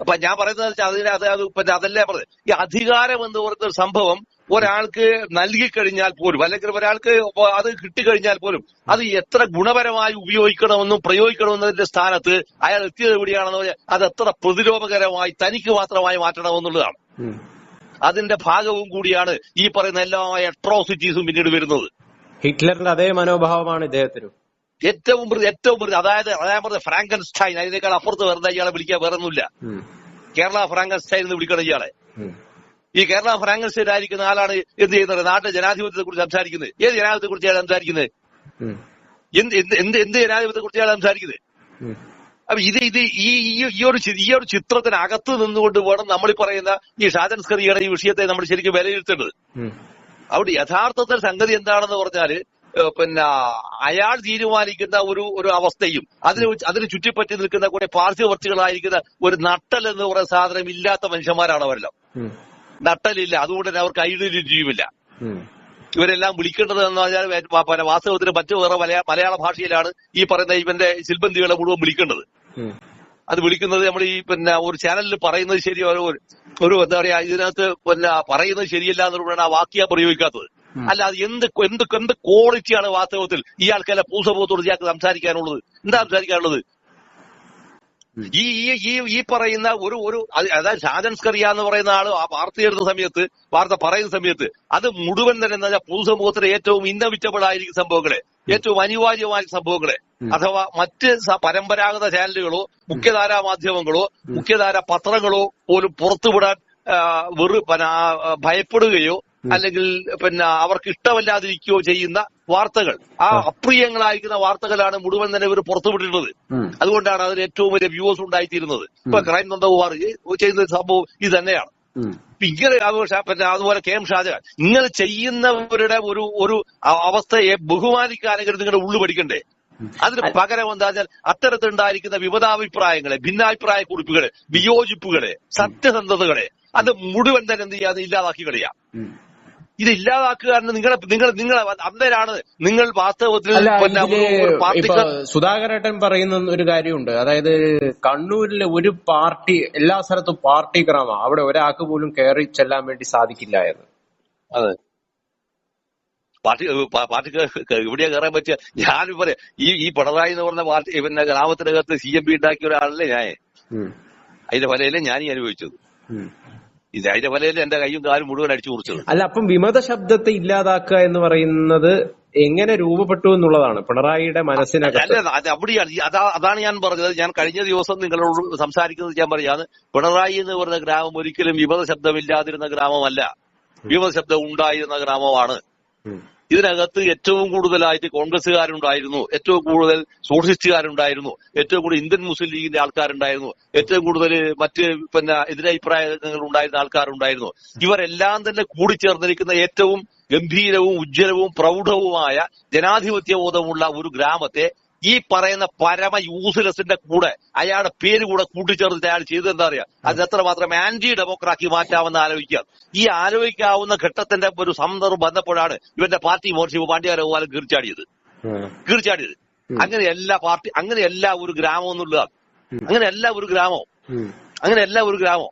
അപ്പൊ ഞാൻ പറയുന്നത് വെച്ചാൽ അതിന് അത് അത് പിന്നെ അതല്ലേ പറഞ്ഞത്. ഈ അധികാരം എന്ന് പറയുന്ന ഒരു സംഭവം ഒരാൾക്ക് നൽകിക്കഴിഞ്ഞാൽ പോലും അല്ലെങ്കിൽ ഒരാൾക്ക് അത് കിട്ടിക്കഴിഞ്ഞാൽ പോലും അത് എത്ര ഗുണപരമായി ഉപയോഗിക്കണമെന്നും പ്രയോഗിക്കണമെന്നതിന്റെ സ്ഥാനത്ത് അയാൾ എത്തിയത് എവിടെയാണെന്ന് പറഞ്ഞാൽ അത് എത്ര പ്രതിരോധകരമായി തനിക്ക് മാത്രമായി മാറ്റണമെന്നുള്ളതാണ്. അതിന്റെ ഭാഗവും കൂടിയാണ് ഈ പറയുന്ന എല്ലാ അട്രോസിറ്റീസും പിന്നീട് വരുന്നത്. ഹിറ്റ്ലറിന്റെ അതേ മനോഭാവമാണ് ഇദ്ദേഹത്തിനും. ഏറ്റവും ഏറ്റവും അതായത് അതായത് പറഞ്ഞ ഫ്രാങ്കൻസ്റ്റൈൻ അതിനേക്കാൾ അപ്പുറത്ത് വരുന്ന ഇയാളെ വിളിക്കാൻ വേറെ ഒന്നുമില്ല ഉം. കേരള ഫ്രാങ്കൻസ്റ്റൈൻ എന്ന് വിളിക്കണം ഇയാളെ. ഈ കേരള ഫ്രാങ്കൻസ്റ്റൈൻ ആയിരിക്കുന്ന ആളാണ് എന്ത് ചെയ്യുന്നത്? നാട്ടിലെ ജനാധിപത്യത്തെ കുറിച്ച് സംസാരിക്കുന്നത്. ഏത് ജനാധിപത്യത്തെ കുറിച്ചാണ് സംസാരിക്കുന്നത് എന്ത് എന്ത് എന്ത് ജനാധിപത്യത്തെ കുറിച്ചാണ് സംസാരിക്കുന്നത്. അപ്പൊ ഇത് ഇത് ഈ ഈ- ഒരു ഈ ഒരു ചിത്രത്തിനകത്ത് നിന്നുകൊണ്ട് വേണം നമ്മൾ പറയുന്ന ഈ ഷാജൻ സ്കറിയുടെ ഈ വിഷയത്തെ നമ്മൾ ശരിക്കും വിലയിരുത്തേണ്ടത്. അവിടെ യഥാർത്ഥത്തിൽ സംഗതി എന്താണെന്ന് പറഞ്ഞാൽ പിന്നെ അയാൾ തീരുമാനിക്കുന്ന ഒരു ഒരു അവസ്ഥയും അതിന് അതിന് ചുറ്റിപ്പറ്റി നിൽക്കുന്ന കുറെ പാർശ്വവർത്തികളായിരിക്കുന്ന ഒരു നട്ടൽ എന്ന് പറയുന്ന സാധനം ഇല്ലാത്ത മനുഷ്യന്മാരാണ് അവരെല്ലാം. നട്ടലില്ല അതുകൊണ്ട് തന്നെ അവർക്ക് ഐഡന്റിറ്റിയുമില്ല. ജീവില്ല ഇവരെല്ലാം വിളിക്കേണ്ടത് എന്ന് പറഞ്ഞാൽ വാസ്തവത്തിന് മറ്റു വേറെ മലയാള ഭാഷയിലാണ് ഈ പറയുന്ന ഇവന്റെ ശില്പന്തികളെ മുഴുവൻ വിളിക്കേണ്ടത്. അത് വിളിക്കുന്നത് നമ്മൾ ഈ പിന്നെ ഒരു ചാനലിൽ പറയുന്നത് ശരി ഒരു ഒരു എന്താ പറയാ ഇതിനകത്ത് പിന്നെ പറയുന്നത് ശരിയല്ല എന്നുള്ളതാണ് ആ വാക്യ പ്രയോഗിക്കാത്തത്. അല്ല അത് എന്ത് എന്ത് എന്ത് ക്വാളിറ്റിയാണ് വാസ്തവത്തിൽ ഈ ആൾക്കാരെ പൂസപോത്തോട് ഇയാൾക്ക് സംസാരിക്കാനുള്ളത് എന്താ സംസാരിക്കാനുള്ളത്. ഈ ഈ ഈ പറയുന്ന ഒരു ഒരു അതായത് ഷാജൻ സ്കറിയ എന്ന് പറയുന്ന ആൾ ആ വാർത്ത എഴുതുന്ന സമയത്ത് വാർത്ത പറയുന്ന സമയത്ത് അത് മുഴുവൻ തന്നെ എന്താ പൊതുസമൂഹത്തിലെ ഏറ്റവും ഇന്നവിറ്റബിൾ ആയിരിക്കും സംഭവങ്ങളെ ഏറ്റവും അനിവാര്യമായ സംഭവങ്ങളെ. അഥവാ മറ്റ് പരമ്പരാഗത ചാനലുകളോ മുഖ്യധാരാ മാധ്യമങ്ങളോ മുഖ്യധാരാ പത്രങ്ങളോ പോലും പുറത്തുവിടാൻ വെറു ഭയപ്പെടുകയോ അല്ലെങ്കിൽ പിന്നെ അവർക്ക് ഇഷ്ടമല്ലാതിരിക്കുകയോ ചെയ്യുന്ന വാർത്തകൾ. ആ അപ്രിയങ്ങളായിരിക്കുന്ന വാർത്തകളാണ് മുഴുവൻ തന്നെ ഇവർ പുറത്തുവിട്ടിട്ടുള്ളത്. അതുകൊണ്ടാണ് അതിന് ഏറ്റവും വലിയ വ്യൂവേഴ്സ് ഉണ്ടായിത്തീരുന്നത്. ഇപ്പൊ ക്രൈം നന്ദകുമാർ ചെയ്യുന്ന സംഭവം ഇത് തന്നെയാണ്. ഇങ്ങനെ പിന്നെ അതുപോലെ കെ എം ഷാജഹാൻ ഇങ്ങനെ ചെയ്യുന്നവരുടെ ഒരു ഒരു അവസ്ഥയെ ബഹുമാനിക്കാനെങ്കിലും നിങ്ങളുടെ ഉള്ളു പഠിക്കണ്ടേ? അതിന് പകരം എന്താ വെച്ചാൽ അത്തരത്തിലുണ്ടായിരിക്കുന്ന വിമതാഭിപ്രായങ്ങളെ ഭിന്നാഭിപ്രായ കുറിപ്പുകളെ വിയോജിപ്പുകളെ സത്യസന്ധതകളെ അത് മുഴുവൻ തന്നെ എന്ത് ചെയ്യാതെ ഇല്ലാതാക്കി കളയാ. ഇത് ഇല്ലാതാക്കുക എന്ന് നിങ്ങളെ നിങ്ങൾ നിങ്ങൾ അന്നേരാണ് നിങ്ങൾ വാസ്തവത്തിൽ സുധാകരേട്ടൻ പറയുന്ന ഒരു കാര്യമുണ്ട്. അതായത് കണ്ണൂരിലെ ഒരു പാർട്ടി എല്ലാ സ്ഥലത്തും പാർട്ടി ക്രമ അവിടെ ഒരാൾക്ക് പോലും കയറി ചെല്ലാൻ വേണ്ടി സാധിക്കില്ല എന്ന്. അതെ. പാർട്ടി പാർട്ടിക്ക് എവിടെയാ കയറാൻ പറ്റുക? ഞാൻ പറയാം ഈ ഈ പിണറായി എന്ന് പറഞ്ഞ പാർട്ടി പിന്നെ ഗ്രാമത്തിനകത്ത് സി എം പി ഉണ്ടാക്കിയ ഒരാളല്ലേ ഞാൻ. അതിന്റെ ഫലയിലെ ഞാൻ ഈ അനുഭവിച്ചത് ഉം. പോലെ എന്റെ കൈയും കാലും മുഴുവൻ അടിച്ചു കുറിച്ചത് അല്ല അപ്പം വിമത ശബ്ദത്തെ ഇല്ലാതാക്കുക എന്ന് പറയുന്നത് എങ്ങനെ രൂപപ്പെട്ടു എന്നുള്ളതാണ് പിണറായിയുടെ മനസ്സിനകത്ത്. അല്ല അത് അവിടെയാണ്. അതാ അതാണ് ഞാൻ പറഞ്ഞത്. ഞാൻ കഴിഞ്ഞ ദിവസം നിങ്ങളോട് സംസാരിക്കുന്നത് ഞാൻ പറയാണ് പിണറായി എന്ന് പറഞ്ഞ ഗ്രാമം ഒരിക്കലും വിമത ശബ്ദമില്ലാതിരുന്ന ഗ്രാമമല്ല. വിമത ശബ്ദം ഉണ്ടായിരുന്ന ഗ്രാമമാണ്. ഇതിനകത്ത് ഏറ്റവും കൂടുതലായിട്ട് കോൺഗ്രസ്സുകാരുണ്ടായിരുന്നു ഏറ്റവും കൂടുതൽ സോഷ്യലിസ്റ്റുകാരുണ്ടായിരുന്നു ഏറ്റവും കൂടുതൽ ഇന്ത്യൻ മുസ്ലിം ലീഗിന്റെ ആൾക്കാരുണ്ടായിരുന്നു ഏറ്റവും കൂടുതൽ മറ്റ് പിന്നെ എതിരഭിപ്രായങ്ങൾ ഉണ്ടായിരുന്ന ആൾക്കാരുണ്ടായിരുന്നു. ഇവരെല്ലാം തന്നെ കൂടി ചേർന്നിരിക്കുന്ന ഏറ്റവും ഗംഭീരവും ഉജ്ജ്വലവും പ്രൗഢവുമായ ജനാധിപത്യ ബോധമുള്ള ഒരു ഗ്രാമത്തെ ഈ പറയുന്ന പരമ യൂസ്ലെസിന്റെ കൂടെ അയാളുടെ പേര് കൂടെ കൂട്ടിച്ചേർത്തിട്ട് അയാൾ ചെയ്തത് എന്താ അറിയാം? അത് എത്രമാത്രം ആന്റി ഡെമോക്രാക്കി മാറ്റാമെന്ന് ആലോചിക്കാം ഈ ആലോചിക്കാവുന്ന ഘട്ടത്തിന്റെ ഒരു സന്ദർഭം വന്നപ്പോഴാണ് ഇവന്റെ പാർട്ടി മോർച്ച പാണ്ഡ്യാരോപാലം കീർച്ചാടിയത് കീർച്ചാടിയത് അങ്ങനെ എല്ലാ പാർട്ടി അങ്ങനെ എല്ലാ ഒരു ഗ്രാമം എന്നുള്ളതാണ്. അങ്ങനെയല്ല ഒരു ഗ്രാമം? അങ്ങനെ എല്ലാ ഒരു ഗ്രാമം?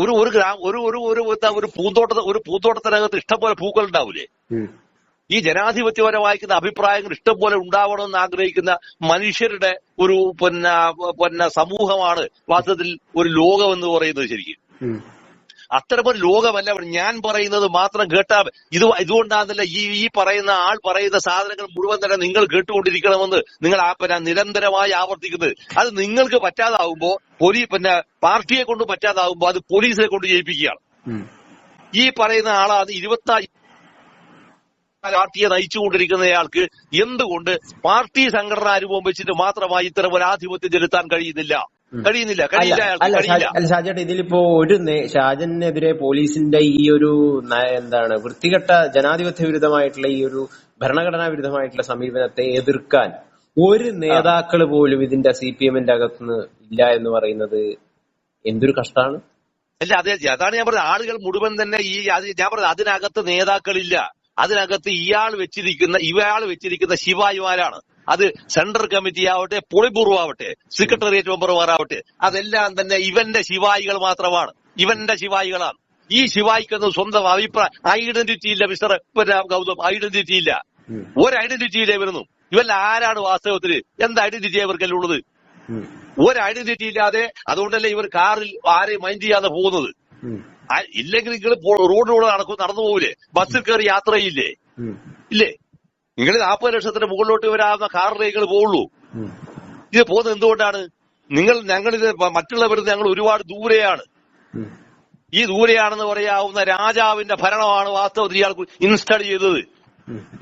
ഒരു ഒരു ഗ്രാമം ഒരു ഒരു ഒരു പൂന്തോട്ട ഒരു പൂന്തോട്ടത്തിനകത്ത് ഇഷ്ടംപോലെ പൂക്കൾ ഉണ്ടാവൂലേ. ഈ ജനാധിപത്യപരമായിരിക്കുന്ന അഭിപ്രായങ്ങൾ ഇഷ്ടംപോലെ ഉണ്ടാവണമെന്ന് ആഗ്രഹിക്കുന്ന മനുഷ്യരുടെ ഒരു പിന്നെ പിന്നെ സമൂഹമാണ് വാസ്തവത്തിൽ ഒരു ലോകം എന്ന് പറയുന്നത് ശരിക്കും. അത്തരമൊരു ലോകമല്ല ഞാൻ പറയുന്നത് മാത്രം കേട്ടാ ഇത് ഇതുകൊണ്ടാകുന്നില്ല ഈ ഈ പറയുന്ന ആൾ പറയുന്ന സാധനങ്ങൾ മുഴുവൻ തന്നെ നിങ്ങൾ കേട്ടുകൊണ്ടിരിക്കണമെന്ന് നിങ്ങൾ ആ പിന്നെ നിരന്തരമായി ആവർത്തിക്കുന്നത്. അത് നിങ്ങൾക്ക് പറ്റാതാവുമ്പോ പോലീ പിന്നെ പാർട്ടിയെ കൊണ്ട് പറ്റാതാവുമ്പോ അത് പോലീസിനെ കൊണ്ട് ജയിപ്പിക്കുകയാണ്. ഈ പറയുന്ന ആളാണ് ഇരുപത്തി പാർട്ടിയെ നയിച്ചുകൊണ്ടിരിക്കുന്നയാൾക്ക് എന്തുകൊണ്ട് പാർട്ടി സംഘടനാ രൂപം വെച്ചിട്ട് മാത്രമായി ഇത്തരം ഒരു ആധിപത്യം ചെലുത്താൻ കഴിയുന്നില്ല? കഴിയുന്നില്ല കഴിയില്ല അല്ല ഷാജേട്ട ഇതിലിപ്പോ ഒരു ഷാജനെതിരെ പോലീസിന്റെ ഈ ഒരു എന്താണ് വൃത്തികെട്ട ജനാധിപത്യ വിരുദ്ധമായിട്ടുള്ള ഈ ഒരു ഭരണഘടനാ വിരുദ്ധമായിട്ടുള്ള സമീപനത്തെ എതിർക്കാൻ ഒരു നേതാക്കൾ പോലും ഇതിന്റെ സി പി എമ്മിന്റെ അകത്തുനിന്ന് ഇല്ല എന്ന് പറയുന്നത് എന്തൊരു കഷ്ടമാണ്? അല്ല അതെ അതാണ് ഞാൻ പറഞ്ഞത്. ആളുകൾ മുഴുവൻ തന്നെ ഈ ഞാൻ പറഞ്ഞത് അതിനകത്ത് നേതാക്കളില്ല. അതിനകത്ത് ഇയാൾ വെച്ചിരിക്കുന്ന ഇയാൾ വെച്ചിരിക്കുന്ന ശിവായുമാരാണ് അത് സെൻട്രൽ കമ്മിറ്റി ആവട്ടെ പൊളിബുറു ആവട്ടെ സെക്രട്ടേറിയറ്റ് മെമ്പർമാരാവട്ടെ അതെല്ലാം തന്നെ ഇവന്റെ ശിവായികൾ മാത്രമാണ്. ഇവന്റെ ശിവായികളാണ് ഈ ശിവായിക്കൊന്നും സ്വന്തം അഭിപ്രായം ഐഡന്റിറ്റി ഇല്ല മിസ്റ്റർ ഗൗതം. ഐഡന്റിറ്റി ഇല്ല. ഒരു ഐഡന്റിറ്റി ഇല്ലേ ഇവരൊന്നും ഇവല്ല ആരാണ് വാസ്തവത്തിൽ എന്ത് ഐഡന്റിറ്റി ഇവർക്കല്ല ഉള്ളത്? ഒരു ഐഡന്റിറ്റി ഇല്ലാതെ അതുകൊണ്ടല്ലേ ഇവർ കാറിൽ ആരെയും മൈൻഡ് ചെയ്യാതെ പോകുന്നത്? ഇല്ലെങ്കിൽ നിങ്ങൾ റോഡിലൂടെ നടക്കും നടന്നു പോകില്ലേ ബസ്സിൽ കയറി യാത്ര ചെയ്യില്ലേ ഇല്ലേ? നിങ്ങൾ നാൽപ്പത് ലക്ഷത്തിന്റെ മുകളിലോട്ട് വരാവുന്ന കാറിലേ നിങ്ങൾ പോവുള്ളൂ. ഇത് പോകുന്നത് എന്തുകൊണ്ടാണ്? നിങ്ങൾ ഞങ്ങളിത് മറ്റുള്ളവരിൽ ഞങ്ങൾ ഒരുപാട് ദൂരെയാണ്. ഈ ദൂരെയാണെന്ന് പറയാവുന്ന രാജാവിന്റെ ഭരണമാണ് വാസ്തവത്തിൽ ഇയാൾക്ക് ഇൻസ്റ്റാൾ ചെയ്തത്.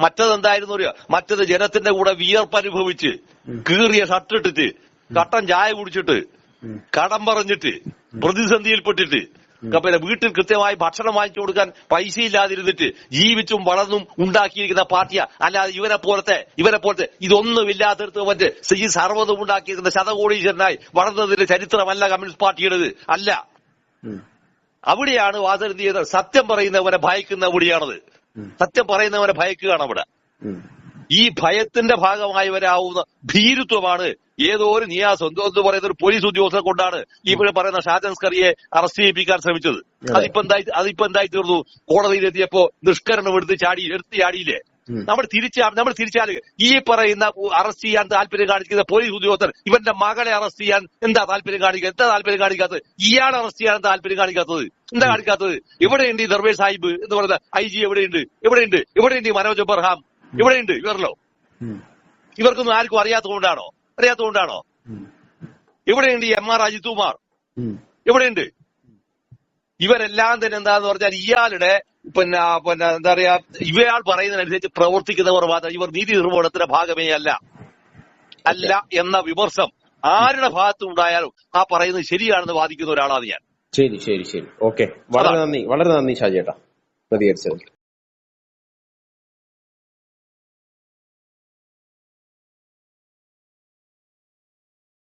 മറ്റത് എന്തായിരുന്നു അറിയോ? മറ്റത് ജനത്തിന്റെ കൂടെ വിയർപ്പ് അനുഭവിച്ച് കീറിയ ഷട്ടിട്ടിട്ട് കട്ടൻ ചായ കുടിച്ചിട്ട്. കടം പറഞ്ഞിട്ട് പ്രതിസന്ധിയിൽപ്പെട്ടിട്ട് പിന്നെ വീട്ടിൽ കൃത്യമായി ഭക്ഷണം വാങ്ങിച്ചു കൊടുക്കാൻ പൈസ ഇല്ലാതിരുന്നിട്ട് ജീവിച്ചും വളർന്നും ഉണ്ടാക്കിയിരിക്കുന്ന പാർട്ടിയാ. അല്ലാതെ ഇവരെ പോലത്തെ ഇവരെ പോലത്തെ ഇതൊന്നും ഇല്ലാത്തടത്ത് മറ്റ് ഈ സർവതും ഉണ്ടാക്കിയിരിക്കുന്ന ശതകോടീശ്വരനായി വളർന്നതിന്റെ ചരിത്രമല്ല കമ്മ്യൂണിസ്റ്റ് പാർട്ടിയുടേത്. അല്ല. അവിടെയാണ് വാദം സത്യം പറയുന്നവരെ ഭയക്കുന്ന അവിടെയാണത്. സത്യം പറയുന്നവരെ ഭയക്കുകയാണ് അവിടെ. ഈ ഭയത്തിന്റെ ഭാഗമായി വരാവുന്ന ഭീരുത്വമാണ്. ഏതോ ഒരു നിയാസ് എന്തോ എന്ന് പറയുന്ന ഒരു പോലീസ് ഉദ്യോഗസ്ഥനെ കൊണ്ടാണ് ഈ ഇവിടെ പറയുന്ന ഷാജൻസ്കറിയെ അറസ്റ്റ് ചെയ്യിപ്പിക്കാൻ ശ്രമിച്ചത്. അതിപ്പോ എന്തായി അതിപ്പോ എന്തായി തീർന്നു? കോടതിയിലെത്തിയപ്പോ നിഷ്കരണം എടുത്ത് ചാടി എടുത്ത് ചാടിയില്ലേ? നമ്മൾ തിരിച്ചാ നമ്മൾ തിരിച്ചാൽ ഈ പറയുന്ന അറസ്റ്റ് ചെയ്യാൻ താല്പര്യം കാണിക്കുന്ന പോലീസ് ഉദ്യോഗസ്ഥർ ഇവന്റെ മകളെ അറസ്റ്റ് ചെയ്യാൻ എന്താ താല്പര്യം കാണിക്കുക എന്താ താല്പര്യം കാണിക്കാത്തത്? ഇയാൾ അറസ്റ്റ് ചെയ്യാൻ താല്പര്യം കാണിക്കാത്തത്? എന്താ കാണിക്കാത്തത്? എവിടെയുണ്ട് ഈ ദർവേ സാഹിബ് എന്ന് പറയുന്ന ഐ ജി എവിടെയുണ്ട്? എവിടെയുണ്ട്? എവിടെയുണ്ട് ഈ മനോജ് ബർഹാം എവിടെയുണ്ട് ഉണ്ട് ഉം. ഇവർക്കൊന്നും ആർക്കും അറിയാത്തതുകൊണ്ടാണോ അറിയാത്തതുകൊണ്ടാണോ ഇവിടെയുണ്ട് എം ആർ അജിത് കുമാർ. ഇവിടെയുണ്ട്. ഇവരെല്ലാം തന്നെ എന്താന്ന് പറഞ്ഞാൽ ഇയാളുടെ പിന്നെ പിന്നെ എന്താ പറയാ ഇവയാൾ പറയുന്നതിനനുസരിച്ച് പ്രവർത്തിക്കുന്നവർ മാത്രം. ഇവർ നീതി നിർവഹണത്തിന്റെ ഭാഗമേ അല്ല. അല്ല എന്ന വിമർശം ആരുടെ ഭാഗത്തും ഉണ്ടായാലും ആ പറയുന്നത് ശരിയാണെന്ന് വാദിക്കുന്ന ഒരാളാണ് ഞാൻ. ശരി ശരി ശരി. ഓക്കെ വളരെ നന്ദി വളരെ നന്ദി ഷാജേട്ടാ പ്രതികരിച്ചത്